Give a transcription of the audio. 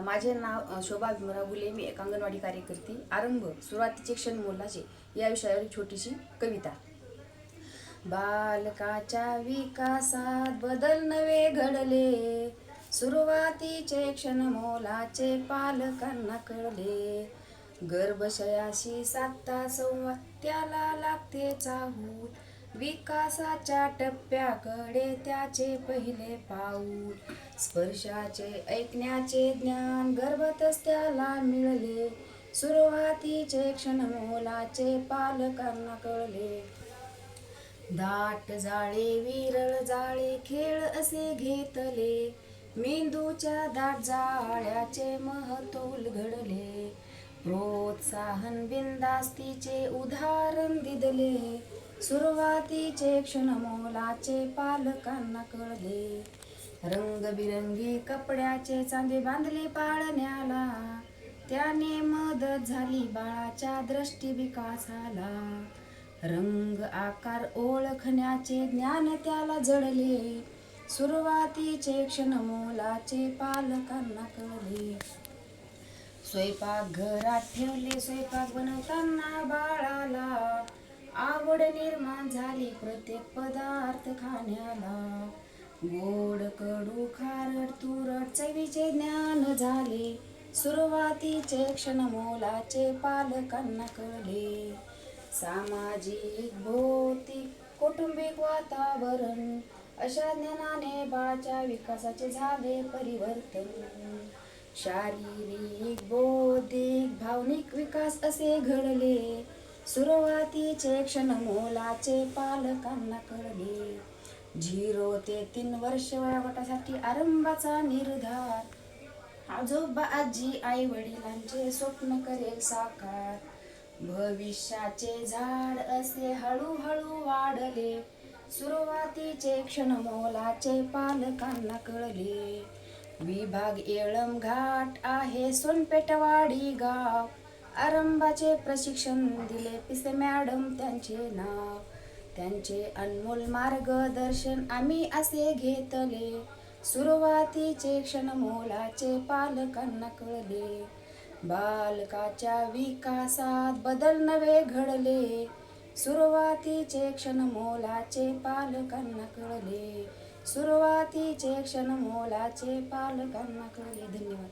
माझे नाव शोभा भीमराव गुले मी एक अंगणवाडी कार्यकर्ती. आरंभ सुरुवातीचे क्षण मोलाचे. या विषयावर छोटीशी कविता. बालकाच्या विकासात बदल नवे घडले. सुरुवातीचे क्षण मोलाचे पालकांना कळले. गर्भशयाशी साधता संवाद त्याला लागते चाहूल. विकासाच्या टप्प्याकडे त्याचे पहिले पाऊल. स्पर्शाचे ऐकण्याचे ज्ञान गर्भतच त्याला मिळले. सुरुवातीचे क्षण मोलाचे पालकांना कळले. दाट जाळे विरळ जाळे खेळ असे घेतले. मेंदूच्या दाट जाळ्याचे महत्त्व घडले प्रोत्साहन बिंदास्तीचे उदाहरण दिदले. सुरुवातीचे क्षण मोलाचे पालकांना कळले. रंगबिरंगी कपड्याचे चांदे बांधले पाळण्याला. त्याने मदत झाली बाळाच्या दृष्टी विकासाला. रंग आकार ओळखण्याचे ज्ञान त्याला जडले. सुरुवातीचे क्षण मोलाचे पालकांना कळले. स्वयंपाक घरात ठेवले स्वयंपाक बनवताना बाळ आवड निर्माण झाली प्रत्येक पदार्थ खाण्याला. गोड कडू खारट तुरट चवीचे ज्ञान झाले. सुरुवातीचे क्षण मोलाचे पालकांना कळले. सामाजिक भौतिक कौटुंबिक वातावरण अशा ज्ञानाने बाळाच्या विकासाचे झाले परिवर्तन. शारीरिक बौद्धिक भावनिक विकास असे घडले. सुरुवातीचे क्षण मोलाचे पालकांना कळले. झिरो ते तीन वर्ष वयोगटासाठी आरंभाचा निर्धार. आजोबा आजी आई वडिलांचे स्वप्न करेल साकार. भविष्याचे झाड असे हळूहळू वाढले. सुरुवातीचे क्षण मोलाचे पालकांना कळले. विभाग येळम घाट आहे सोनपेटवाडी गाव. आरंभाचे प्रशिक्षण दिले. पिसे मॅडम त्यांचे नाव त्यांचे अनमोल मार्गदर्शन आम्ही असे घेतले. सुरुवातीचे क्षण मोलाचे पालकांना कळले. बालकाच्या विकासात बदल नवे घडले. सुरुवातीचे क्षण मोलाचे पालकांना कळले. सुरुवातीचे क्षण मोलाचे पालकांना कळले. धन्यवाद.